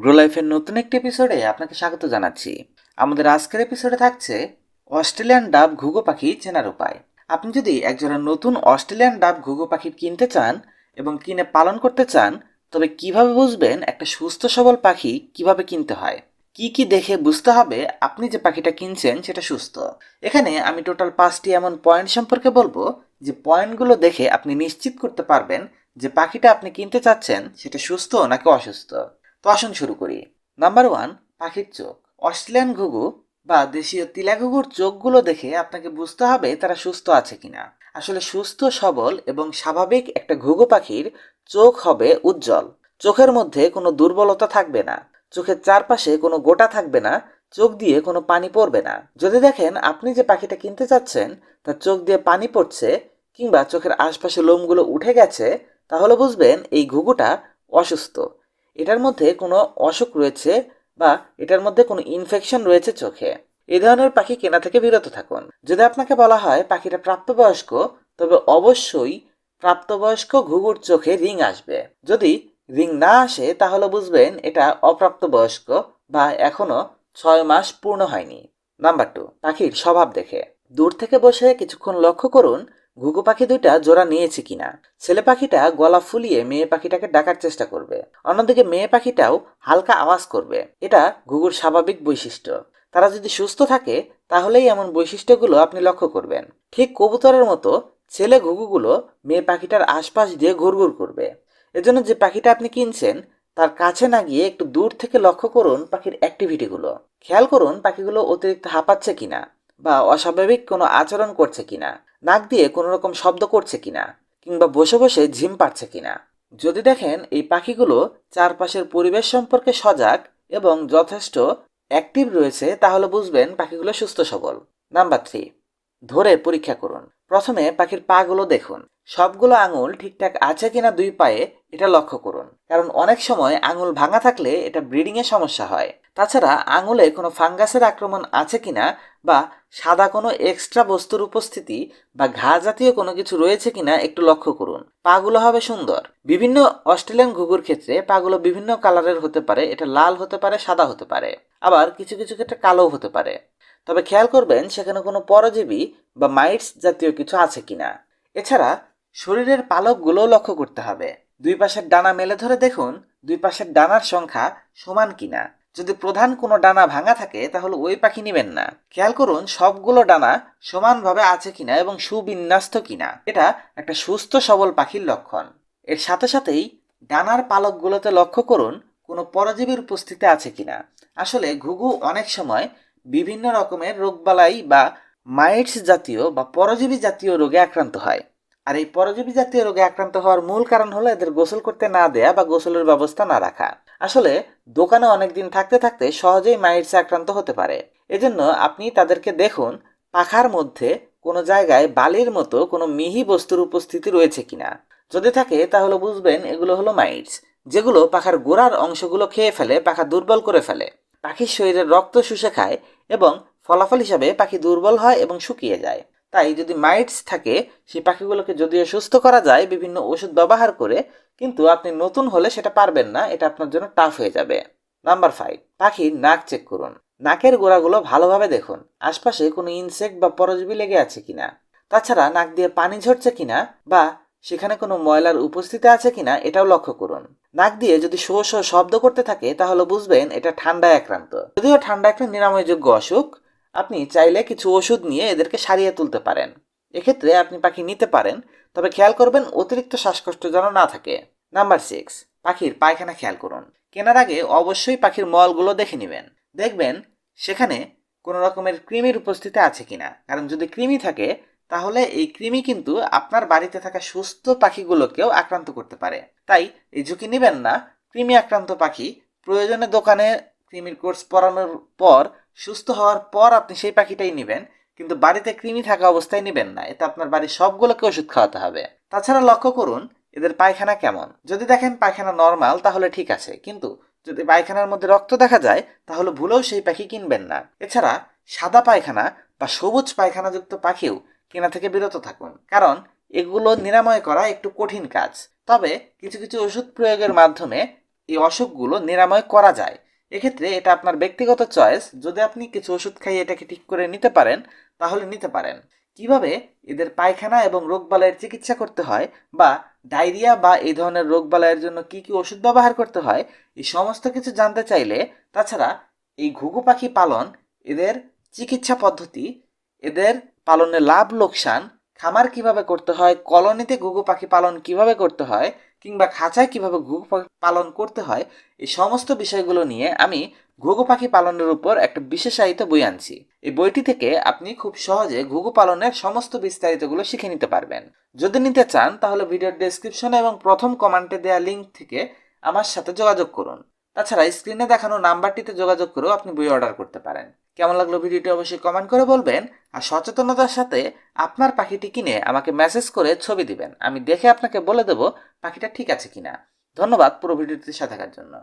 Grow লাইফের নতুন একটি এপিসোডে আপনাকে স্বাগত জানাচ্ছি। আমাদের আজকের এপিসোডে থাকছে অস্ট্রেলিয়ান ডাব ঘুঘো পাখি চেনার উপায়। আপনি যদি একজোড়া নতুন অস্ট্রেলিয়ান ডাব ঘুঘো পাখি কিনতে চান এবং কিনে পালন করতে চান, তবে কীভাবে বুঝবেন একটা সুস্থ সবল পাখি কীভাবে কিনতে হয়? কি কি দেখে বুঝতে হবে আপনি যে পাখিটা কিনছেন সেটা সুস্থ। এখানে আমি টোটাল পাঁচটি এমন পয়েন্ট সম্পর্কে বলব, যে পয়েন্টগুলো দেখে আপনি নিশ্চিত করতে পারবেন যে পাখিটা আপনি কিনতে চাচ্ছেন সেটা সুস্থ নাকি অসুস্থ। তো আসুন শুরু করি। নাম্বার ওয়ান পাখির চোখ। অস্ট্রেলিয়ান ঘুঘু বা দেশীয় তিলা ঘুঘুর চোখগুলো দেখে আপনাকে বুঝতে হবে তারা সুস্থ আছে কিনা। আসলে সুস্থ, সবল এবং স্বাভাবিক একটা ঘুঘু পাখির চোখ হবে উজ্জ্বল। চোখের মধ্যে কোনো দুর্বলতা থাকবে না। চোখের চারপাশে কোনো গোটা থাকবে না। চোখ দিয়ে কোনো পানি পড়বে না। যদি দেখেন আপনি যে পাখিটা কিনতে চাচ্ছেন, তার চোখ দিয়ে পানি পড়ছে কিংবা চোখের আশপাশে লোমগুলো উঠে গেছে, তাহলে বুঝবেন এই ঘুঘুটা অসুস্থ। এটার মধ্যে কোনো অসুখ রয়েছে বা এটার মধ্যে কোনো ইনফেকশন রয়েছে চোখে। এই ধরনের পাখি কেনা থেকে বিরত থাকুন। যদি আপনাকে বলা হয় পাখিটা প্রাপ্তবয়স্ক, তবে অবশ্যই প্রাপ্তবয়স্ক ঘুঘুর চোখে রিং আসবে। যদি রিং না আসে, তাহলে বুঝবেন এটা অপ্রাপ্তবয়স্ক বা এখনও ছয় মাস পূর্ণ হয়নি। নাম্বার টু পাখির স্বভাব দেখে। দূর থেকে বসে কিছুক্ষণ লক্ষ্য করুন ঘুঘু পাখি দুইটা জোড়া নিয়েছে কিনা? ছেলে পাখিটা গলা ফুলিয়ে মেয়ে পাখিটাকে ডাকার চেষ্টা করবে। অন্যদিকে মেয়ে পাখিটাও হালকা আওয়াজ করবে। এটা ঘুঘুর স্বাভাবিক বৈশিষ্ট্য। তারা যদি সুস্থ থাকে, তাহলেই এমন বৈশিষ্ট্যগুলো আপনি লক্ষ্য করবেন। ঠিক কবুতরের মতো ছেলে ঘুঘুগুলো মেয়ে পাখিটার আশপাশ দিয়ে ঘুরঘুর করবে। এজন্য যে পাখিটা আপনি কিনছেন, তার কাছে না গিয়ে একটু দূর থেকে লক্ষ্য করুন পাখির অ্যাক্টিভিটিগুলো। খেয়াল করুন পাখিগুলো অতিরিক্ত হাঁপাচ্ছে কিনা বা অস্বাভাবিক কোনো আচরণ করছে কিনা। নাক দিয়ে কোনো রকম শব্দ করছে কিনা, কিংবা বসে বসে ঝিম পাচ্ছে কিনা। যদি দেখেন, এই পাখিগুলো চারপাশের পরিবেশ সম্পর্কে সজাগ এবং যথেষ্ট অ্যাক্টিভ রয়েছে, তাহলে বুঝবেন পাখিগুলো সুস্থ সবল। নাম্বার থ্রি, ধরে পরীক্ষা করুন। প্রথমে পাখির পাগুলো দেখুন। সবগুলো আঙুল ঠিকঠাক আছে কিনা দুই পায়ে, এটা লক্ষ্য করুন। কারণ অনেক সময় আঙুল ভাঙা থাকলে এটা ব্রিডিংয়ে সমস্যা হয়। তাছাড়া আঙুলে কোনো ফাঙ্গাসের আক্রমণ আছে কিনা বা সাদা কোনো এক্সট্রা বস্তুর উপস্থিতি বা ঘা জাতীয় কোনো কিছু রয়েছে কিনা একটু লক্ষ্য করুন। পাগুলো হবে সুন্দর। বিভিন্ন অস্ট্রেলিয়ান ঘুঘুর ক্ষেত্রে পাগুলো বিভিন্ন কালারের হতে পারে। এটা লাল হতে পারে, সাদা হতে পারে। আবার কিছু কিছু ক্ষেত্রে কালোও হতে পারে। তবে খেয়াল করবেন, সেখানে কোনো পরজীবী বা মাইটস জাতীয় কিছু আছে কিনা। এছাড়া শরীরের পালকগুলোও লক্ষ্য করতে হবে। দুই পাশের ডানা মেলে ধরে দেখুন, দুই পাশের ডানার সংখ্যা সমান কিনা। যদি প্রধান কোনো ডানা ভাঙা থাকে, তাহলে ওই পাখি নেবেন না। খেয়াল করুন, সবগুলো ডানা সমানভাবে আছে কিনা এবং সুবিন্যাস্ত কিনা। এটা একটা সুস্থ সবল পাখির লক্ষণ। এর সাথে সাথেই ডানার পালকগুলোতে লক্ষ্য করুন, কোনো পরজীবীর উপস্থিতি আছে কিনা। আসলে ঘুঘু অনেক সময় বিভিন্ন রকমের রোগবালাই বা মাইটস জাতীয় বা পরজীবী জাতীয় রোগে আক্রান্ত হয়। আর এই পরজীবী জাতীয় রোগে আক্রান্ত হওয়ার মূল কারণ হলো এদের গোসল করতে না দেয়া বা গোসলের ব্যবস্থা না রাখা। আসলে দোকানে অনেকদিন থাকতে থাকতে সহজেই মাইটসে আক্রান্ত হতে পারে। এজন্য আপনি তাদেরকে দেখুন, পাখার মধ্যে কোনো জায়গায় বালির মতো কোনো মিহি বস্তুর উপস্থিতি রয়েছে কিনা। যদি থাকে, তাহলে বুঝবেন এগুলো হলো মাইটস, যেগুলো পাখার গোড়ার অংশগুলো খেয়ে ফেলে, পাখা দুর্বল করে ফেলে। পাখির শরীরের রক্ত শুষে খায় এবং ফলাফল হিসাবে পাখি দুর্বল হয় এবং শুকিয়ে যায়। তাই যদি মাইটস থাকে, সেই পাখিগুলোকে যদিও সুস্থ করা যায়, বিভিন্ন ওষুধ ব্যবহার করে কিন্তু আপনি নতুন হলে সেটা পারবেন না, এটা আপনার জন্য টাফ হয়ে যাবে। নাম্বার ফাইভ পাখির নাক চেক করুন। নাকের গোড়াগুলো ভালোভাবে দেখুন, আশপাশে কোনো ইনসেক্ট বা পরজীবী লেগে আছে কিনা। তাছাড়া নাক দিয়ে পানি ঝরছে কিনা বা সেখানে কোনো ময়লার উপস্থিতি আছে কিনা, এটাও লক্ষ্য করুন। নাক দিয়ে যদি শো শো শব্দ করতে থাকে, তাহলে বুঝবেন এটা ঠান্ডায় আক্রান্ত। যদিও ঠান্ডা একটা নিরাময়যোগ্য অসুখ, আপনি চাইলে কিছু ওষুধ নিয়ে এদেরকে সারিয়ে তুলতে পারেন। এক্ষেত্রে আপনি পাখি নিতে পারেন, তবে খেয়াল করবেন অতিরিক্ত শ্বাসকষ্ট যেন না থাকে। নাম্বার সিক্স পাখির পায়খানা খেয়াল করুন। কেনার আগে অবশ্যই পাখির মলগুলো দেখে নেবেন। দেখবেন সেখানে কোনো রকমের কৃমির উপস্থিতি আছে কিনা। কারণ যদি কৃমি থাকে, তাহলে এই কৃমি কিন্তু আপনার বাড়িতে থাকা সুস্থ পাখিগুলোকেও আক্রান্ত করতে পারে। তাই এই ঝুঁকি নেবেন না। কৃমি আক্রান্ত পাখি প্রয়োজনে দোকানে কৃমির কোর্স পরানোর পর, সুস্থ হওয়ার পর আপনি সেই পাখিটাই নেবেন। কিন্তু বাড়িতে কৃমি থাকা অবস্থায় নেবেন না, এতে আপনার বাড়ির সবগুলোকে ওষুধ খাওয়াতে হবে। তাছাড়া লক্ষ্য করুন, এদের পায়খানা কেমন। যদি দেখেন পায়খানা নর্মাল, তাহলে ঠিক আছে, কিন্তু যদি পায়খানার মধ্যে রক্ত দেখা যায়, তাহলে ভুলেও সেই পাখি কিনবেন না। এছাড়া সাদা পায়খানা বা সবুজ পায়খানাযুক্ত পাখিও কেনা থেকে বিরত থাকুন, কারণ এগুলো নিরাময় করা একটু কঠিন কাজ। তবে কিছু কিছু ওষুধ প্রয়োগের মাধ্যমে এই অসুখগুলো নিরাময় করা যায়। এক্ষেত্রে এটা আপনার ব্যক্তিগত চয়েস, যদি আপনি কিছু ওষুধ খাইয়ে এটাকে ঠিক করে নিতে পারেন তাহলে নিতে পারেন। কীভাবে? এদের পায়খানা এবং রোগবালাইয়ের চিকিৎসা করতে হয় বা ডায়রিয়া বা এই ধরনের রোগবালাইয়ের জন্য কি কি ওষুধ ব্যবহার করতে হয়, এই সমস্ত কিছু জানতে চাইলে তাছাড়া এই ঘুঘু পাখি পালন, এদের চিকিৎসা পদ্ধতি, এদের পালনের লাভ লোকসান, খামার কীভাবে করতে হয়, কলোনিতে ঘুঘু পাখি পালন কীভাবে করতে হয় কিংবা খাঁচায় কীভাবে ঘুঘু পালন করতে হয়, এই সমস্ত বিষয়গুলো নিয়ে আমি ঘুঘু পাখি পালনের উপর একটা বিশেষায়িত বই আনছি। এই বইটি থেকে আপনি খুব সহজে ঘুঘু পালনের সমস্ত বিস্তারিতগুলো শিখে নিতে পারবেন। যদি নিতে চান, তাহলে ভিডিওর ডেসক্রিপশনে এবং প্রথম কমেন্টে দেওয়া লিঙ্ক থেকে আমার সাথে যোগাযোগ করুন। তাছাড়া স্ক্রিনে দেখানো নাম্বারটিতে যোগাযোগ করেও আপনি বই অর্ডার করতে পারেন। কেমন লাগল ভিডিওটি অবশ্যই কমেন্ট করে বলবেন, আর সচেতনতার সাথে আপনার পাখিটি কিনে আমাকে মেসেজ করে ছবি দিবেন। আমি দেখে আপনাকে বলে দেব পাখিটা ঠিক আছে কিনা। ধন্যবাদ পুরো ভিডিওটির সাথে থাকার জন্য।